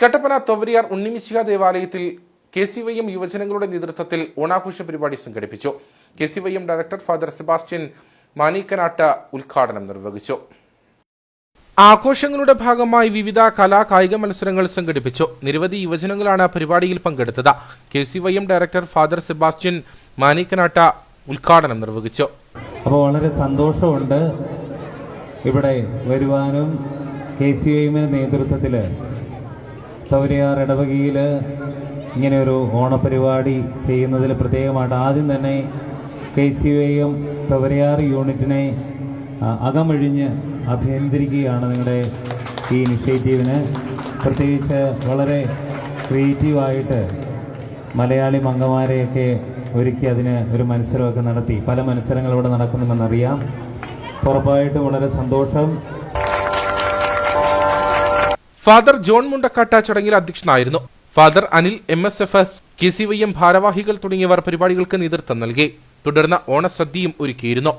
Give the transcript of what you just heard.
കട്ടപ്പന തൊവരിയാർ ഉണ്ണിമിശിഹ ദേവാലയത്തിൽ K C Y M യുവജനങ്ങളുടെ നേതൃത്വത്തിൽ ഓണാഘോഷ പരിപാടി സംഘടിപ്പിച്ചു. K C Y M director father Sebastian Manikkanattu ഉദ്ഘാടനം നിർവഹിച്ചു. ആഘോഷങ്ങളുടെ ഭാഗമായി വിവിധ കലാ കായിക മത്സരങ്ങൾ സംഘടിപ്പിച്ചു. നിരവധി യുവജനങ്ങളാണ് പരിപാടിയിൽ പങ്കെടുത്തത്. K C Y M director father Sebastian Manikkanattu ഉദ്ഘാടനം നിർവഹിച്ചു. അപ്പോൾ വളരെ സന്തോഷമുണ്ട് ഇവിടെ വരുവാനും കെ സി വൈ എമ്മിന്റെ നേതൃത്വത്തിൽ തവരയാർ ഇടവകയിൽ ഇങ്ങനെയൊരു ഓണപരിപാടി ചെയ്യുന്നതിൽ പ്രത്യേകമായിട്ട് ആദ്യം തന്നെ കെ സി എം തവരയാർ യൂണിറ്റിനെ അകമൊഴിഞ്ഞ് അഭിനന്ദിക്കുകയാണ് നിങ്ങളുടെ ഈ ഇനിഷ്യേറ്റീവിന്. പ്രത്യേകിച്ച് വളരെ ക്രിയേറ്റീവായിട്ട് മലയാളി മംഗമാരെയൊക്കെ ഒരുക്കി അതിന് ഒരു മത്സരമൊക്കെ നടത്തി. പല മത്സരങ്ങൾ ഇവിടെ നടക്കുന്നുണ്ടെന്നറിയാം. ഉറപ്പായിട്ടും വളരെ സന്തോഷം. ഫാദർ ജോൺ മുണ്ടക്കാട്ട ചടങ്ങിൽ അധ്യക്ഷനായിരുന്നു. Father Anil M S F S K C Y M ഭാരവാഹികൾ തുടങ്ങിയവർ പരിപാടികൾക്ക് നേതൃത്വം നൽകി. തുടർന്ന് ഓണസദ്യയും ഒരുക്കിയിരുന്നു.